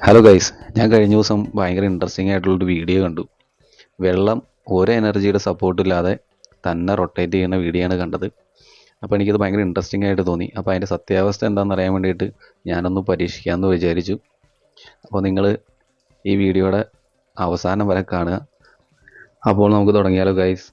Hello guys ഞാൻ കഴിഞ്ഞ ദിവസം ഭയങ്കര ഇൻട്രസ്റ്റിംഗ് ആയിട്ടുള്ളൊരു വീഡിയോ കണ്ടു. വെള്ളം ഒരു എനർജിയുടെ സപ്പോർട്ടില്ലാതെ തന്നെ റൊട്ടേറ്റ് ചെയ്യുന്ന വീഡിയോ ആണ് കണ്ടത്. അപ്പോൾ എനിക്കത് ഭയങ്കര ഇൻട്രസ്റ്റിംഗ് ആയിട്ട് തോന്നി. അപ്പോൾ അതിന്റെ സത്യാവസ്ഥ എന്താണെന്ന് അറിയാൻ വേണ്ടിയിട്ട് ഞാനൊന്ന് പരീക്ഷിക്കാമെന്ന് വിചാരിച്ചു. അപ്പോൾ നിങ്ങൾ ഈ വീഡിയോയുടെ അവസാനം വരെ കാണുക. അപ്പോൾ നമുക്ക് തുടങ്ങിയാലോ ഗൈസ്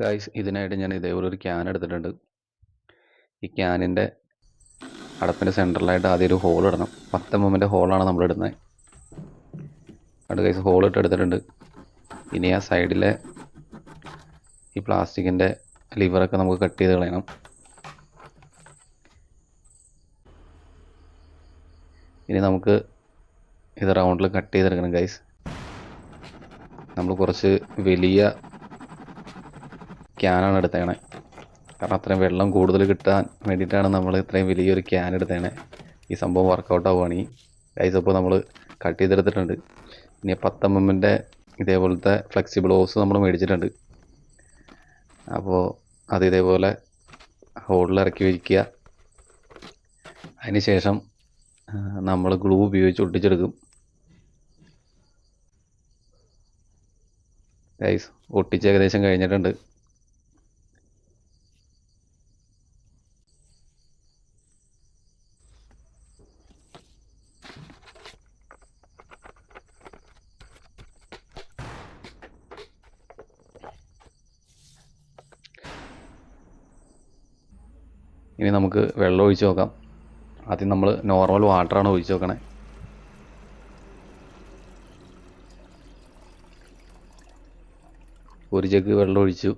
ഗൈസ് ഇതിനായിട്ട് ഞാൻ ഇതേപോലെ ഒരു ക്യാൻ എടുത്തിട്ടുണ്ട്. ഈ ക്യാനിന്റെ അടപ്പിന്റെ സെന്ററിലായിട്ട് ആദ്യം ഒരു ഹോൾ ഇടണം. പത്ത് എമ്മിന്റെ ഹോളാണ് നമ്മൾ ഇടുന്നത്. അവിടെ ഗൈസ് ഹോൾ ഇട്ട് എടുത്തിട്ടുണ്ട്. ഇനി ആ സൈഡിലെ ഈ പ്ലാസ്റ്റിക്കിന്റെ ലിവറൊക്കെ നമുക്ക് കട്ട് ചെയ്ത് കളയണം. ഇനി നമുക്ക് ഇത് റൗണ്ടിൽ കട്ട് ചെയ്തെടുക്കണം ഗൈസ് നമ്മൾ കുറച്ച് വലിയ ക്യാനാണ് എടുത്തേണേ കാരണം അത്രയും വെള്ളം കൂടുതൽ കിട്ടാൻ വേണ്ടിയിട്ടാണ് നമ്മൾ ഇത്രയും വലിയൊരു ക്യാൻ എടുത്തേണേ ഈ സംഭവം വർക്കൗട്ട് ആവുകയാണെങ്കിൽ ഗൈസ് അപ്പോൾ നമ്മൾ കട്ട് ചെയ്തെടുത്തിട്ടുണ്ട്. ഇനി എമ്മിന്റെ ഇതേപോലത്തെ ഫ്ലെക്സിബിൾ ഹോസ് നമ്മൾ മേടിച്ചിട്ടുണ്ട്. അപ്പോൾ അത് ഇതേപോലെ ഹോളിൽ ഇറക്കി വയ്ക്കുക. അതിന് ശേഷം നമ്മൾ ഗ്ലൂ ഉപയോഗിച്ച് ഒട്ടിച്ചെടുക്കും. ഗൈസ് ഒട്ടിച്ച് ഏകദേശം കഴിഞ്ഞിട്ടുണ്ട്. ഇനി നമുക്ക് വെള്ളം ഒഴിച്ച് നോക്കാം. ആദ്യം നമ്മൾ നോർമൽ വാട്ടറാണ് ഒഴിച്ച് നോക്കണേ. ഒരു ജഗ് വെള്ളം ഒഴിച്ചു.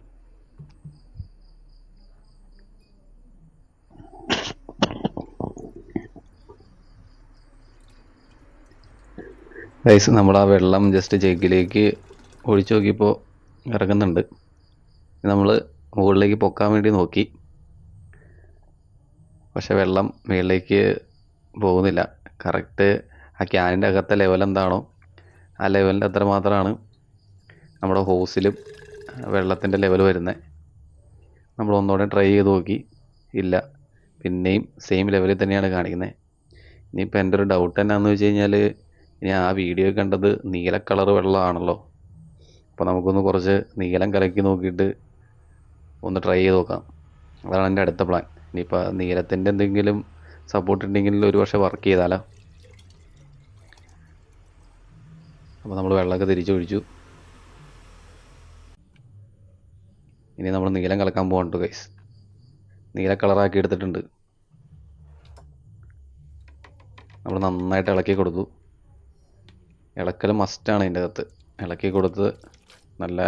ഗൈസ് നമ്മൾ ആ വെള്ളം ജസ്റ്റ് ജഗ്ഗിലേക്ക് ഒഴിച്ചു നോക്കിയപ്പോൾ ഇറങ്ങുന്നുണ്ട്. നമ്മൾ മുകളിലേക്ക് പൊക്കാൻ വേണ്ടി നോക്കി. പക്ഷെ വെള്ളം മുകളിലേക്ക് പോകുന്നില്ല. കറക്റ്റ് ആ ക്യാനിന്റെ അകത്തെ ലെവൽ എന്താണോ ആ ലെവലിന്റെ അത്ര മാത്രമാണ് നമ്മുടെ ഹോസിലും വെള്ളത്തിന്റെ ലെവൽ വരുന്നത്. നമ്മൾ ഒന്നുകൂടെ ട്രൈ ചെയ്ത് നോക്കി. ഇല്ല പിന്നെയും സെയിം ലെവലിൽ തന്നെയാണ് കാണിക്കുന്നത്. ഇനിയിപ്പോൾ എന്റെ ഒരു ഡൗട്ട് എന്നാന്ന് വെച്ച് കഴിഞ്ഞാൽ ഇനി ആ വീഡിയോ കണ്ടത് നീല കളർ വെള്ളമാണല്ലോ. അപ്പോൾ നമുക്കൊന്ന് കുറച്ച് നീലം കലക്കി നോക്കിയിട്ട് ഒന്ന് ട്രൈ ചെയ്ത് നോക്കാം. അതാണ് എന്റെ അടുത്ത പ്ലാൻ. ഇനിയിപ്പോൾ നീലത്തിന്റെ എന്തെങ്കിലും സപ്പോർട്ട് ഉണ്ടെങ്കിൽ ഒരു പക്ഷേ വർക്ക് ചെയ്താലോ? അപ്പോൾ നമ്മൾ വെള്ളമൊക്കെ തിരിച്ചൊഴിച്ചു. ഇനി നമ്മൾ നീലം കലക്കാൻ പോകണ്ടു ഗൈസ് നീല കളറാക്കി എടുത്തിട്ടുണ്ട്. നമ്മൾ നന്നായിട്ട് ഇളക്കി കൊടുത്തു. ഇളക്കൽ മസ്റ്റാണ് ഇതിന്റെ അകത്ത്. ഇളക്കി കൊടുത്ത് നല്ല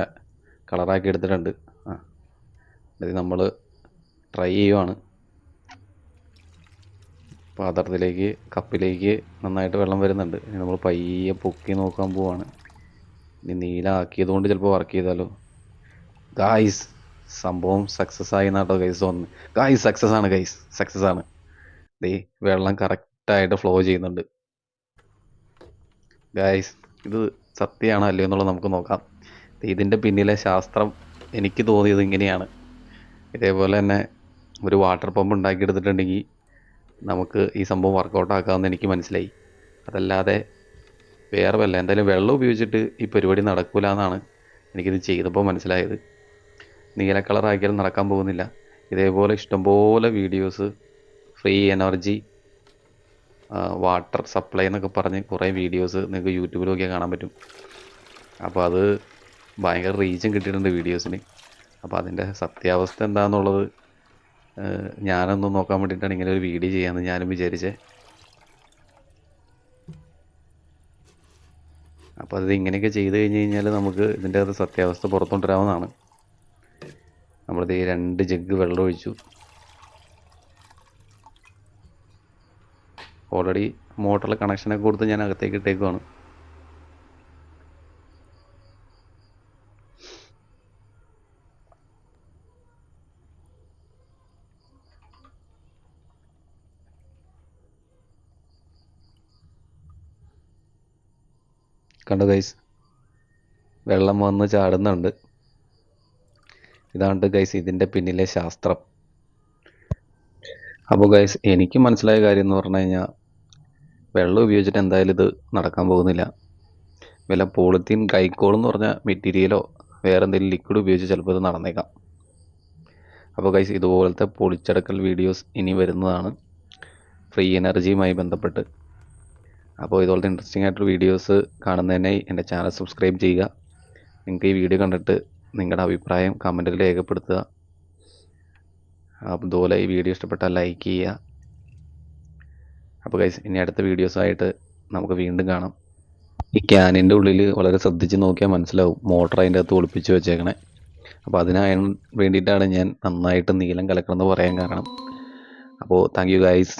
കളറാക്കി എടുത്തിട്ടുണ്ട്. ആ. ഇത് നമ്മൾ ട്രൈ ചെയ്യുവാണ്. പാത്രത്തിലേക്ക് കപ്പിലേക്ക് നന്നായിട്ട് വെള്ളം വരുന്നുണ്ട്. ഇനി നമ്മൾ പയ്യെ പൊക്കി നോക്കാൻ പോവാണ്. ഇനി നീല ആക്കിയത് കൊണ്ട് ചിലപ്പോൾ വർക്ക് ചെയ്താലോ. ഗായ്സ് സംഭവം സക്സസ് ആയി എന്നാട്ടോ ഗൈസ് തോന്നുന്നു. ഗായ്സ് സക്സസ് ആണ് ഗൈസ് സക്സസ് ആണ്. ദേ വെള്ളം കറക്റ്റായിട്ട് ഫ്ലോ ചെയ്യുന്നുണ്ട്. ഗായ്സ് ഇത് സത്യമാണോ അല്ലയോ എന്നുള്ളത് നമുക്ക് നോക്കാം. ഇതിന്റെ പിന്നിലെ ശാസ്ത്രം എനിക്ക് തോന്നിയത് ഇങ്ങനെയാണ്. ഇതേപോലെ തന്നെ ഒരു വാട്ടർ പമ്പ് ഉണ്ടാക്കിയെടുത്തിട്ടുണ്ടെങ്കിൽ നമുക്ക് ഈ സംഭവം വർക്കൗട്ട് ആക്കാമെന്ന് എനിക്ക് മനസ്സിലായി. അതല്ലാതെ വേറെ വല്ല എന്തായാലും വെള്ളം ഉപയോഗിച്ചിട്ട് ഈ പരിപാടി നടക്കില്ല എന്നാണ് എനിക്കിത് ചെയ്തപ്പോൾ മനസ്സിലായത്. നീല കളർ ആക്കിയാലും നടക്കാൻ പോകുന്നില്ല. ഇതേപോലെ ഇഷ്ടംപോലെ videos free energy water supply എന്നൊക്കെ പറഞ്ഞ് കുറേ വീഡിയോസ് നിങ്ങൾക്ക് യൂട്യൂബിൽ നോക്കിയാൽ കാണാൻ പറ്റും. അപ്പോൾ അത് ഭയങ്കര റീച്ചും കിട്ടിയിട്ടുണ്ട് വീഡിയോസിന് അപ്പോൾ അതിന്റെ സത്യാവസ്ഥ എന്താണെന്നുള്ളത് ഞാനൊന്ന് നോക്കാൻ വേണ്ടിയിട്ടാണ് ഇങ്ങനെ ഒരു വീഡിയോ ചെയ്യാമെന്ന് ഞാനും വിചാരിച്ചേ. അപ്പോൾ അത് ഇങ്ങനെയൊക്കെ ചെയ്ത് കഴിഞ്ഞ് കഴിഞ്ഞാൽ നമുക്ക് ഇതിന്റെ അത് സത്യാവസ്ഥ പുറത്തുകൊണ്ടുവരാവുന്നതാണ്. നമ്മളിത് ഈ രണ്ട് ജഗ് വെള്ളം ഒഴിച്ചു. ഓൾറെഡി മോട്ടറിൽ കണക്ഷനൊക്കെ കൊടുത്ത് ഞാൻ അകത്തേക്ക് ഇട്ടേക്കുവാണ്. കണ്ടോ ഗൈസ് വെള്ളം വന്ന് ചാടുന്നുണ്ട്. ഇതാണ് ഗൈസ് ഇതിന്റെ പിന്നിലെ ശാസ്ത്രം. അപ്പോൾ ഗൈസ് എനിക്ക് മനസ്സിലായ കാര്യം എന്ന് പറഞ്ഞു കഴിഞ്ഞാൽ വെള്ളം ഉപയോഗിച്ചിട്ട് എന്തായാലും ഇത് നടക്കാൻ പോകുന്നില്ല. വല്ല പോളിത്തീൻ ഗൈക്കോൾ എന്ന് പറഞ്ഞ മെറ്റീരിയലോ വേറെ എന്തെങ്കിലും ലിക്വിഡ് ഉപയോഗിച്ച് ചിലപ്പോൾ ഇത് നടന്നേക്കാം. അപ്പോൾ ഗൈസ് ഇതുപോലത്തെ പൊളിച്ചടക്കൽ വീഡിയോസ് ഇനി വരുന്നതാണ്. ഫ്രീ എനർജിയുമായി ബന്ധപ്പെട്ട്. അപ്പോൾ ഇതുപോലത്തെ ഇൻട്രസ്റ്റിംഗ് ആയിട്ടുള്ള വീഡിയോസ് കാണുന്നതിനായി എന്റെ ചാനൽ സബ്സ്ക്രൈബ് ചെയ്യുക. നിങ്ങൾക്ക് ഈ വീഡിയോ കണ്ടിട്ട് നിങ്ങളുടെ അഭിപ്രായം കമന്റിൽ രേഖപ്പെടുത്തുക. അതുപോലെ ഈ വീഡിയോ ഇഷ്ടപ്പെട്ടാൽ ലൈക്ക് ചെയ്യുക. അപ്പോൾ ഗൈസ് ഇനി അടുത്ത വീഡിയോസായിട്ട് നമുക്ക് വീണ്ടും കാണാം. ഈ ക്യാനിന്റെ ഉള്ളിൽ വളരെ ശ്രദ്ധിച്ച് നോക്കിയാൽ മനസ്സിലാവും മോട്ടർ അതിന്റെ അകത്ത് ഒളിപ്പിച്ച് വെച്ചേക്കണേ. അപ്പോൾ അതിനായ വേണ്ടിയിട്ടാണ് ഞാൻ നന്നായിട്ട് നീലം കലക്കണമെന്ന് പറയാൻ കാരണം. അപ്പോൾ താങ്ക് യു ഗൈസ്